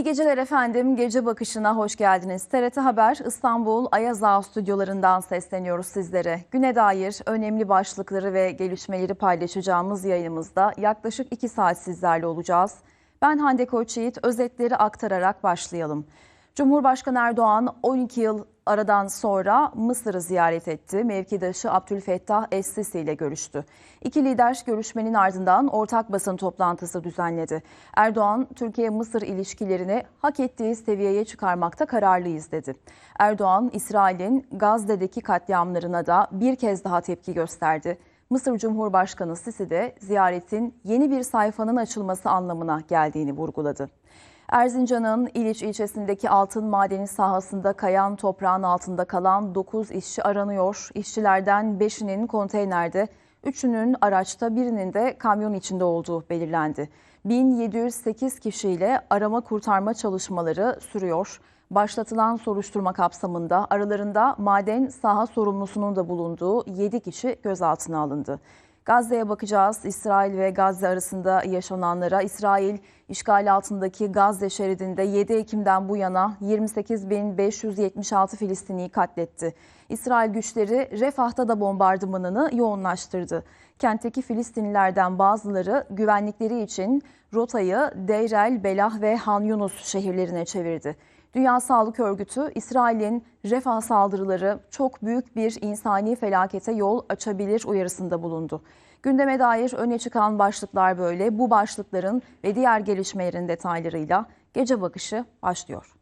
İyi geceler efendim. Gece bakışına hoş geldiniz. TRT Haber İstanbul Ayaz Ağa stüdyolarından sesleniyoruz sizlere. Güne dair önemli başlıkları ve gelişmeleri paylaşacağımız yayınımızda yaklaşık 2 saat sizlerle olacağız. Ben Hande Koçyiğit, özetleri aktararak başlayalım. Cumhurbaşkanı Erdoğan 12 yıl aradan sonra Mısır'ı ziyaret etti. Mevkidaşı Abdülfettah Es-Sisi ile görüştü. İki lider görüşmenin ardından ortak basın toplantısı düzenledi. Erdoğan, Türkiye-Mısır ilişkilerini hak ettiği seviyeye çıkarmakta kararlıyız dedi. Erdoğan, İsrail'in Gazze'deki katliamlarına da bir kez daha tepki gösterdi. Mısır Cumhurbaşkanı Sisi de ziyaretin yeni bir sayfanın açılması anlamına geldiğini vurguladı. Erzincan'ın İliç ilçesindeki altın madeni sahasında kayan toprağın altında kalan 9 işçi aranıyor. İşçilerden 5'inin konteynerde, 3'ünün araçta, birinin de kamyon içinde olduğu belirlendi. 1708 kişiyle arama kurtarma çalışmaları sürüyor. Başlatılan soruşturma kapsamında aralarında maden saha sorumlusunun da bulunduğu 7 kişi gözaltına alındı. Gazze'ye bakacağız. İsrail ve Gazze arasında yaşananlara. İsrail işgal altındaki Gazze şeridinde 7 Ekim'den bu yana 28.576 Filistinliyi katletti. İsrail güçleri Refah'ta da bombardımanını yoğunlaştırdı. Kentteki Filistinlilerden bazıları güvenlikleri için rotayı Deyrel, Belah ve Han Yunus şehirlerine çevirdi. Dünya Sağlık Örgütü, İsrail'in refah saldırıları çok büyük bir insani felakete yol açabilir uyarısında bulundu. Gündeme dair öne çıkan başlıklar böyle. Bu başlıkların ve diğer gelişmelerin detaylarıyla gece bakışı başlıyor.